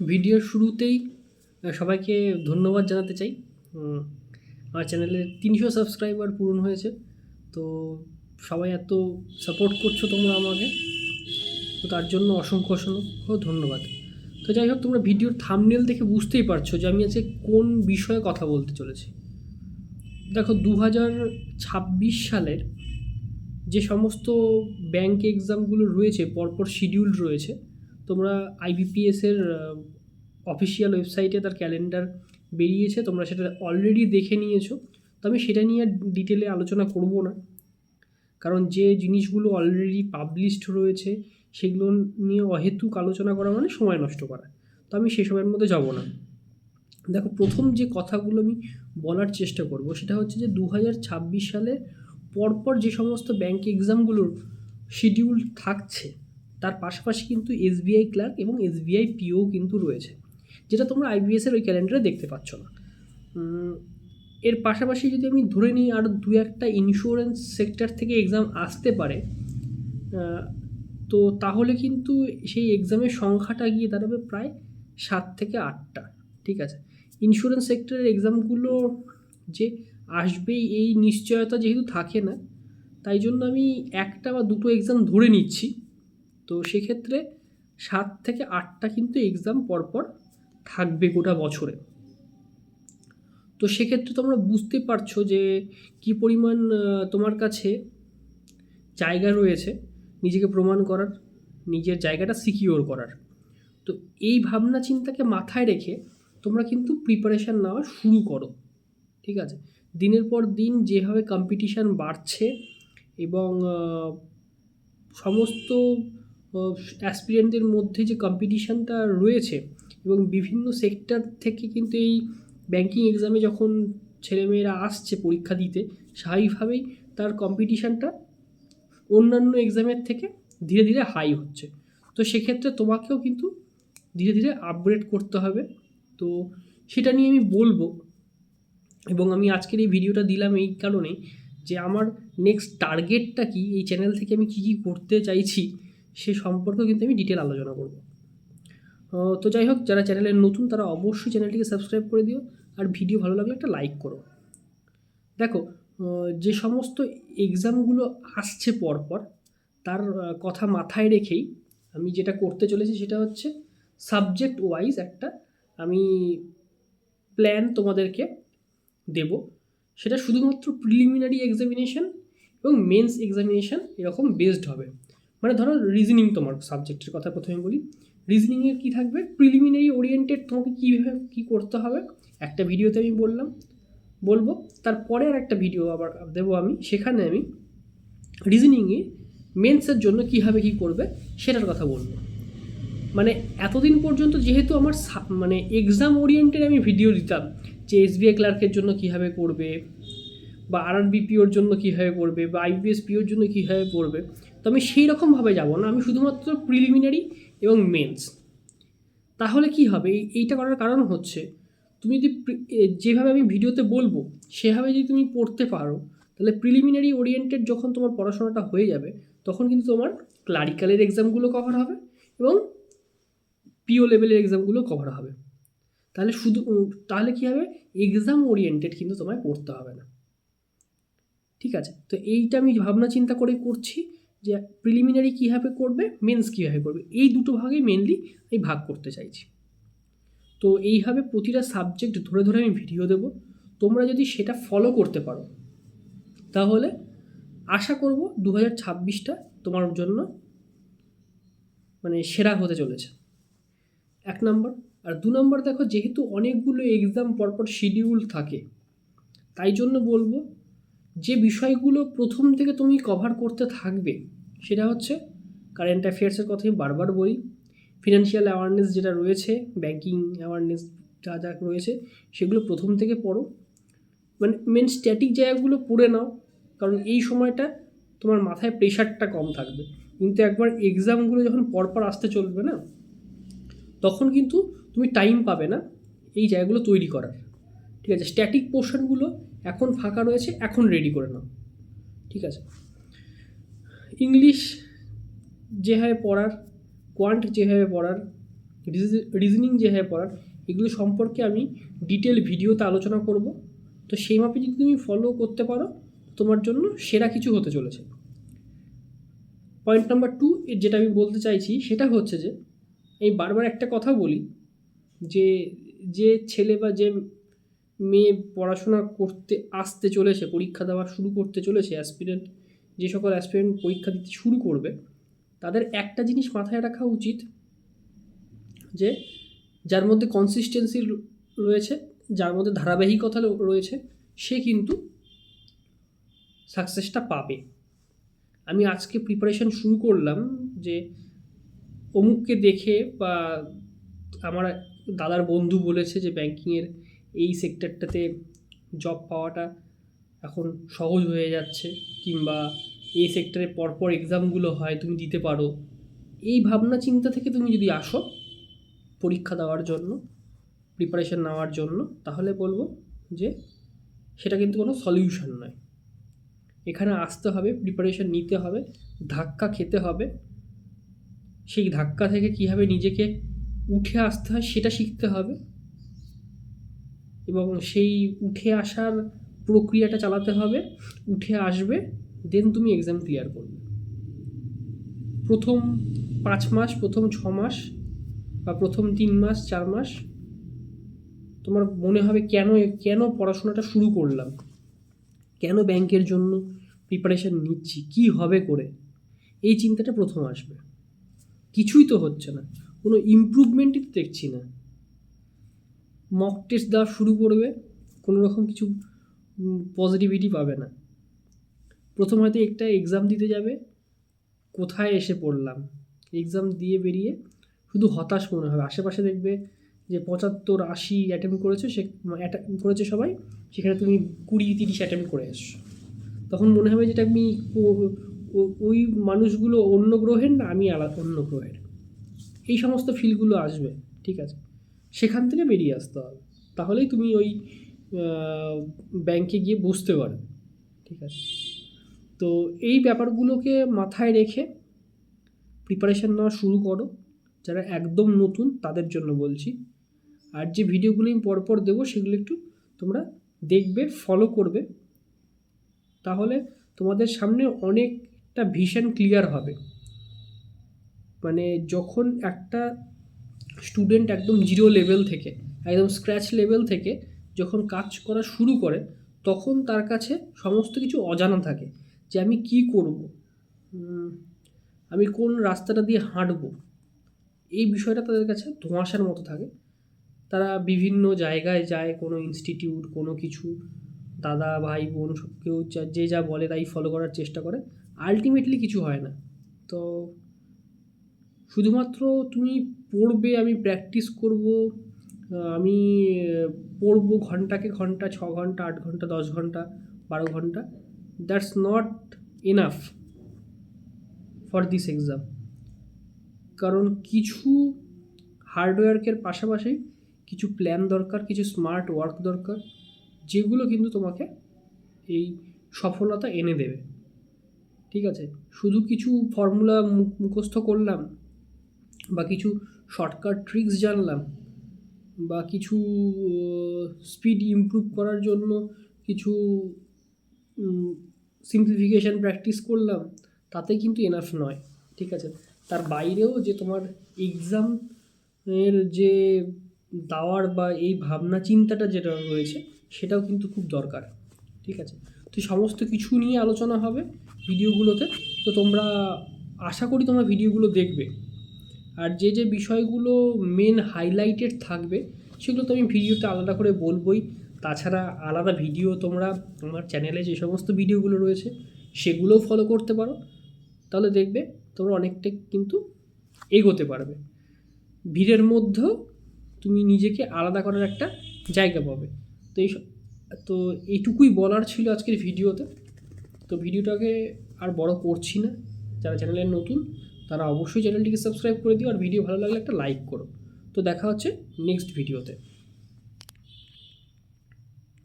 ভিডিওর শুরুতেই সবাইকে ধন্যবাদ জানাতে চাই। আমার চ্যানেলে তিনশো সাবস্ক্রাইবার পূরণ হয়েছে। তো সবাই এত সাপোর্ট করছ তোমরা আমাকে, তো তার জন্য অসংখ্য অসংখ্য ধন্যবাদ। তো যাই হোক, তোমরা ভিডিওর থামনেল দেখে বুঝতেই পারছ যে আমি আজকে কোন বিষয়ে কথা বলতে চলেছি। দেখো দু ছাব্বিশ সালের যে সমস্ত ব্যাংক এক্সামগুলো রয়েছে, পরপর শিডিউল রয়েছে তোমরা আইবিপিএসের অফিসিয়াল ওয়েবসাইটে তার ক্যালেন্ডার বেরিয়েছে, তোমরা সেটা অলরেডি দেখে নিয়েছো। তো আমি সেটা নিয়ে ডিটেলে আলোচনা করব না। কারণ যে জিনিসগুলো অলরেডি পাবলিশড রয়েছে, সেগুলো নিয়ে অহেতুক আলোচনা করা মানে সময় নষ্ট করা। তো আমি সেসবের মধ্যে যাব না। দেখো, প্রথম যে কথাগুলো আমি বলার চেষ্টা করব, সেটা হচ্ছে যে দু হাজার ছাব্বিশ সালে পরপর যে সমস্ত ব্যাংক এক্সামগুলোর শিডিউল থাকছে তার পাশাপাশি কিন্তু এসবিআই ক্লার্ক এবং এসবিআই পিও কিন্তু রয়েছে, যেটা তোমরা আইবিএসের ওই ক্যালেন্ডারে দেখতে পাচ্ছ না। এর পাশাপাশি যদি আমি ধরে নিই আর দু একটা ইন্স্যুরেন্স সেক্টর থেকে এক্সাম আসতে পারে তো তাহলে কিন্তু সেই এক্সামের সংখ্যাটা গিয়ে দাঁড়াবে প্রায় সাত থেকে আটটা, ঠিক আছে? ইন্স্যুরেন্স সেক্টরের এক্সামগুলো যে আসবেই, এই নিশ্চয়তা যেহেতু থাকে না, তাই জন্য আমি একটা বা দুটো এক্সাম ধরে নিচ্ছি। তো সেক্ষেত্রে সাত থেকে আটটা কিন্তু এক্সাম পরপর থাকবে গোটা বছরে। তো সেক্ষেত্রে তোমরা বুঝতে পারছ যে কি পরিমাণ তোমার কাছে জায়গা রয়েছে নিজেকে প্রমাণ করার, নিজের জায়গাটা সিকিওর করার। তো এই ভাবনা চিন্তাকে মাথায় রেখে তোমরা কিন্তু প্রিপারেশান নেওয়া শুরু করো, ঠিক আছে? দিনের পর দিন যেভাবে কম্পিটিশান বাড়ছে এবং সমস্ত অ্যাসপিরিয়েন্টদের মধ্যে যে কম্পিটিশানটা রয়েছে এবং বিভিন্ন সেক্টর থেকে কিন্তু এই ব্যাংকিং এক্সামে যখন ছেলেমেয়েরা আসছে পরীক্ষা দিতে, স্বাভাবিকভাবেই তার কম্পিটিশানটা অন্যান্য এক্সামের থেকে ধীরে ধীরে হাই হচ্ছে। তো সেক্ষেত্রে তোমাকেও কিন্তু ধীরে ধীরে আপগ্রেড করতে হবে। তো সেটা নিয়ে আমি বলব এবং আমি আজকের এই ভিডিওটা দিলাম এই কারণেই যে আমার নেক্সট টার্গেটটা কি? এই চ্যানেল থেকে আমি কী কী করতে চাইছি? সে সম্পর্কেও কিন্তু আমি ডিটেল আলোচনা করব। তো যাই হোক, যারা চ্যানেলে নতুন, তারা অবশ্যই চ্যানেলটিকে সাবস্ক্রাইব করে দিও আর ভিডিও ভালো লাগলে একটা লাইক করো। দেখো যে সমস্ত এক্সামগুলো আসছে পরপর, তার কথা মাথায় রেখেই আমি যেটা করতে চলেছি সেটা হচ্ছে সাবজেক্ট ওয়াইজ একটা আমি প্ল্যান তোমাদেরকে দেব। সেটা শুধুমাত্র প্রিলিমিনারি এক্সামিনেশন এবং মেন্স এক্সামিনেশন এরকম বেসড হবে। মানে ধরো রিজনিং তোমার সাবজেক্টের কথা প্রথমে বলি। রিজনিংয়ের কী থাকবে? প্রিলিমিনারি ওরিয়েন্টেড তোমাকে কীভাবে কী করতে হবে? একটা ভিডিওতে আমি বললাম, বলব। তারপরে আর একটা ভিডিও আবার দেবো আমি। সেখানে আমি রিজনিংয়ে মেন্সের জন্য কীভাবে কী করবে সেটার কথা বলব। মানে এতদিন পর্যন্ত যেহেতু আমার মানে এক্সাম ওরিয়েন্টেড আমি ভিডিও দিতাম যে এসবিআই ক্লার্কের জন্য কীভাবে করবে বা আর বিপিওর জন্য কীভাবে পড়বে বা আইপিএস পিওর জন্য কীভাবে পড়বে তো আমি সেই রকমভাবে যাব না। আমি শুধুমাত্র প্রিলিমিনারি এবং মেন্স তাহলে কি হবে? এই- এইটা করার কারণ হচ্ছে, তুমি যদি যেভাবে আমি ভিডিওতে বলব, সেভাবে যদি তুমি পড়তে পারো, তাহলে প্রিলিমিনারি ওরিয়েন্টেড যখন তোমার পড়াশোনাটা হয়ে যাবে, তখন কিন্তু তোমার ক্লারিক্যালের এক্সামগুলো কভার হবে এবং পিও লেভেলের এক্সামগুলো কভার হবে। তাহলে শুধু তাহলে কী হবে? এক্সাম ওরিয়েন্টেড কিন্তু তোমায় পড়তে হবে না। ঠিক আছে? তো এইটা আমি ভাবনা চিন্তা করে করছি যে প্রিলিমিনারি কীভাবে করবে মেন্স কীভাবে করবে, এই দুটো ভাগেই মেনলি আমি ভাগ করতে চাইছি। তো এইভাবে প্রতিটা সাবজেক্ট ধরে ধরে আমি ভিডিও দেব। তোমরা যদি সেটা ফলো করতে পারো, তাহলে আশা করব দু হাজার ছাব্বিশটা তোমার জন্য মানে সেরা হতে চলেছে। এক নম্বর। আর দু নম্বর দেখো, যেহেতু অনেকগুলো এক্সাম পরপর শিডিউল থাকে, তাই জন্য বলব যে বিষয়গুলো প্রথম থেকে তুমি কভার করতে থাকবে, সেটা হচ্ছে কারেন্ট অ্যাফেয়ার্সের কথা আমি বারবার বলি ফিনান্সিয়াল অ্যাওয়ারনেস যেটা রয়েছে ব্যাঙ্কিং অ্যাওয়ারনেস যা যা রয়েছে, সেগুলো প্রথম থেকে পড়ো। মানে মেন স্ট্যাটিক জায়গাগুলো পড়ে নাও, কারণ এই সময়টা তোমার মাথায় প্রেশারটা কম থাকবে। কিন্তু একবার এক্সামগুলো যখন পরপর আসতে চলবে না, তখন কিন্তু তুমি টাইম পাবে না এই জায়গাগুলো তৈরি করার। ঠিক আছে? স্ট্যাটিক পোর্শনগুলো এখন ফাঁকা রয়েছে, এখন রেডি করে নাও। ঠিক আছে? ইংলিশ যেভাবে পড়ার কোয়ান্ট যেভাবে পড়ার রিজনিং যে হ্যাঁ পড়ার, এগুলো সম্পর্কে আমি ডিটেল ভিডিওতে আলোচনা করব। তো সেই মাপে যদি তুমি ফলো করতে পারো, তোমার জন্য সেরা কিছু হতে চলেছে। পয়েন্ট নাম্বার টু যেটা আমি বলতে চাইছি, সেটা হচ্ছে যে, আমি বারবার একটা কথা বলি যে যে ছেলে বা যে মেয়ে পড়াশোনা করতে আসতে চলেছে, পরীক্ষা দেওয়া শুরু করতে চলেছে অ্যাসপিরেন্ট যে সকল অ্যাসপিরেন্ট পরীক্ষা দিতে শুরু করবে, তাদের একটা জিনিস মাথায় রাখা উচিত, যে যার মধ্যে কনসিস্টেন্সি রয়েছে, যার মধ্যে ধারাবাহিকতা রয়েছে, সে কিন্তু সাকসেসটা পাবে। আমি আজকে প্রিপারেশন শুরু করলাম যে অমুককে দেখে বা আমার দাদার বন্ধু বলেছে যে ব্যাংকিংয়ের এই সেক্টরটাতে জব পাওয়াটা এখন সহজ হয়ে যাচ্ছে, কিংবা এই সেক্টরে পরপর এক্সামগুলো হয়, তুমি দিতে পারো। এই ভাবনা চিন্তা থেকে তুমি যদি আসো পরীক্ষা দেওয়ার জন্য প্রিপারেশন নেওয়ার জন্য, তাহলে বলব যে সেটা কিন্তু কোনো সলিউশন নয়। এখানে আসতে হবে প্রিপারেশন নিতে হবে, ধাক্কা খেতে হবে। সেই ধাক্কা থেকে কীভাবে নিজেকে উঠে আসতে হয় সেটা শিখতে হবে। এবং সেই উঠে আসার প্রক্রিয়াটা চালাতে হবে, উঠে আসবে দেন তুমি এক্সাম ক্লিয়ার করবে। প্রথম পাঁচ মাস, প্রথম ছ মাস বা প্রথম তিন মাস, চার মাস তোমার মনে হবে কেন কেন পড়াশোনাটা শুরু করলাম? কেন ব্যাংকের জন্য প্রিপারেশন নিচ্ছি? কি হবে করে? এই চিন্তাটা প্রথম আসবে। কিছুই তো হচ্ছে না। কোনো ইমপ্রুভমেন্টই তো দেখছি না। মক টেস্ট দেওয়া শুরু করবে, কোনো রকম কিছু পজিটিভিটি পাবে না। প্রথম হয়তো একটা এক্সাম দিতে যাবে, কোথায় এসে পড়লাম? এক্সাম দিয়ে বেরিয়ে শুধু হতাশ মনে হবে। আশেপাশে দেখবে যে পঁচাত্তর, আশি অ্যাটেম্প করেছ, সে করেছে সবাই, সেখানে তুমি কুড়ি, তিরিশ অ্যাটেম্প করে এসছো। তখন মনে হবে যেটা আমি ওই মানুষগুলো অন্য গ্রহের না, আমি আলাদা অন্য গ্রহের। এই সমস্ত ফিলগুলো আসবে, ঠিক আছে? সেখান থেকে বেরিয়ে আসতে হবে। তাহলেই তুমি ওই ব্যাংকে গিয়ে বসতে পারবে। ঠিক আছে? তো এই ব্যাপারগুলোকে মাথায় রেখে প্রিপারেশান নেওয়া শুরু করো। যারা একদম নতুন, তাদের জন্য বলছি। আর যে ভিডিওগুলো আমি পরপর দেবো, সেগুলো একটু তোমরা দেখবে ফলো করবে। তাহলে তোমাদের সামনে অনেকটা ভিশন ক্লিয়ার হবে। মানে যখন একটা স্টুডেন্ট একদম জিরো লেভেল থেকে, একদম স্ক্র্যাচ লেভেল থেকে যখন কাজ করা শুরু করে, তখন তার কাছে সমস্ত কিছু অজানা থাকে যে আমি কি করব আমি কোন রাস্তাটা দিয়ে হাঁটবো, এই বিষয়টা তাদের কাছে ধোঁয়াশার মতো থাকে। তারা বিভিন্ন জায়গায় যায়, কোনো ইনস্টিটিউট কোনো কিছু, দাদা, ভাই, বোন, সব কেউ যা- যে বলে তাই ফলো করার চেষ্টা করে। আলটিমেটলি কিছু হয় না। তো শুধুমাত্র তুমি পড়বে আমি প্র্যাকটিস করব আমি পড়ব ঘন্টাকে ঘণ্টা, ছ ঘণ্টা, আট ঘণ্টা, দশ ঘণ্টা, বারো ঘণ্টা। That's not enough for this exam কারণ কিছু হার্ডওয়্যার্কের পাশাপাশি কিছু প্ল্যান দরকার, কিছু স্মার্ট ওয়ার্ক দরকার, যেগুলো কিন্তু তোমাকে এই সফলতা এনে দেবে। ঠিক আছে? শুধু কিছু ফর্মুলা মুখস্থ করলাম বা কিছু শর্টকাট ট্রিক্স জানলাম বা কিছু স্পিড ইমপ্রুভ করার জন্য কিছু সিম্পলিফিকেশান প্র্যাকটিস করলাম, তাতে কিন্তু এনাফ নয়, ঠিক আছে? তার বাইরেও যে তোমার এক্সাম এর যে দাওয়ার বা এই ভাবনা চিন্তাটা যেটা রয়েছে, সেটাও কিন্তু খুব দরকার, ঠিক আছে? তো সমস্ত কিছু নিয়ে আলোচনা হবে ভিডিওগুলোতে তো তোমরা, আশা করি তোমরা ভিডিওগুলো দেখবে। আর যে যে বিষয়গুলো মেন হাইলাইটেড থাকবে, সেগুলো তো আমি ভিডিওতে আলাদা করে বলবোই। তাছাড়া আলাদা ভিডিও তোমরা আমার চ্যানেলে যে সমস্ত ভিডিওগুলো রয়েছে, সেগুলোও ফলো করতে পারো। তাহলে দেখবে তোমরা অনেকটা কিন্তু এগোতে পারবে। ভিড়ের মধ্যেও তুমি নিজেকে আলাদা করার একটা জায়গা পাবে। তো এই তো এইটুকুই বলার ছিল আজকের ভিডিওতে। তো ভিডিওটাকে আর বড় করছি না। যারা চ্যানেলে নতুন তারা অবশ্যই চ্যানেলটিকে সাবস্ক্রাইব করে দিও আর ভিডিও ভালো লাগলে একটা লাইক করো। তো দেখা হচ্ছে নেক্সট ভিডিওতে।